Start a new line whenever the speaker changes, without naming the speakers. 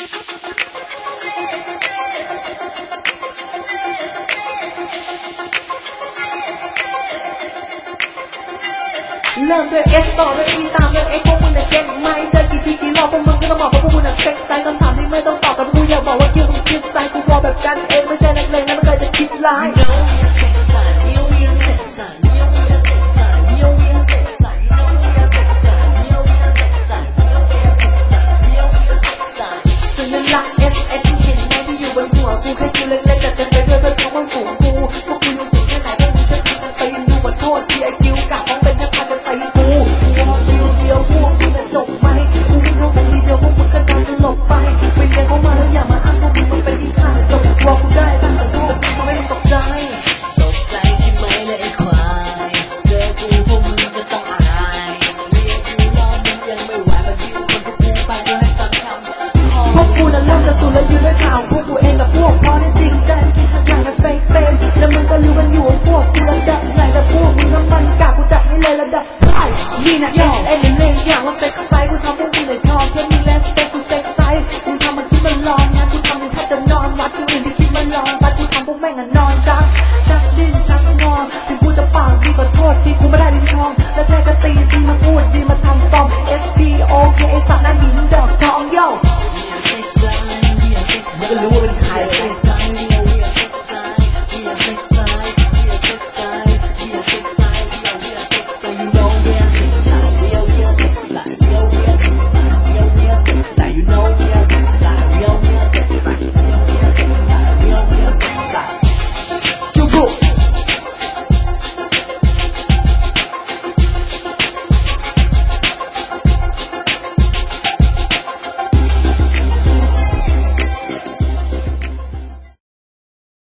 Love the S ต่อด้วย E ตามด้วย X พวกมึงเนี่ยเก่งไหมเจอกี่ทีกี่รอบพวกมึงก็ต้องบอกว่าพวกมึงเนี่ยเซ็กซ์ไซส์คำถามที่ไม่ต้องตอบแต่พวกกูอยากบอกว่าคิวมึงคิดไซส์กู in the night, and, and you can't you and you are who hate you, let, let, let, let, let, ข่าพวกกูเองกับพวกพอได้จริงใจกินข้างหลังกันเฟกเฟแล้วมึงก็รู้กันอยู่ว่าพวกกูระดับไหนแต่พวกมึงน้ำมันกากกูจัดให้เลยระดับไอ้นี่นะยอ็เอ็นเล่นอย่างว่าเซ็กก็ไซกูทำพวกมึงเลยทองแค่มีแลสเต็กกูเซ็กไซด์มึงทำมันคิดมันลองนะกูทำมันแค่จะนอนวัดกูอื่นที่คิดมันลองวัดกูทำพวกแม่งอะนอนชักชักดิ้นชักงอถึงกูจะปากดีขอโทษที่กูไม่ได้ริมนทองแล้วแท้ก็ตีซีมาพูดดีมาทำฟอร์ม S P O K สัตว์นั้นหินดอก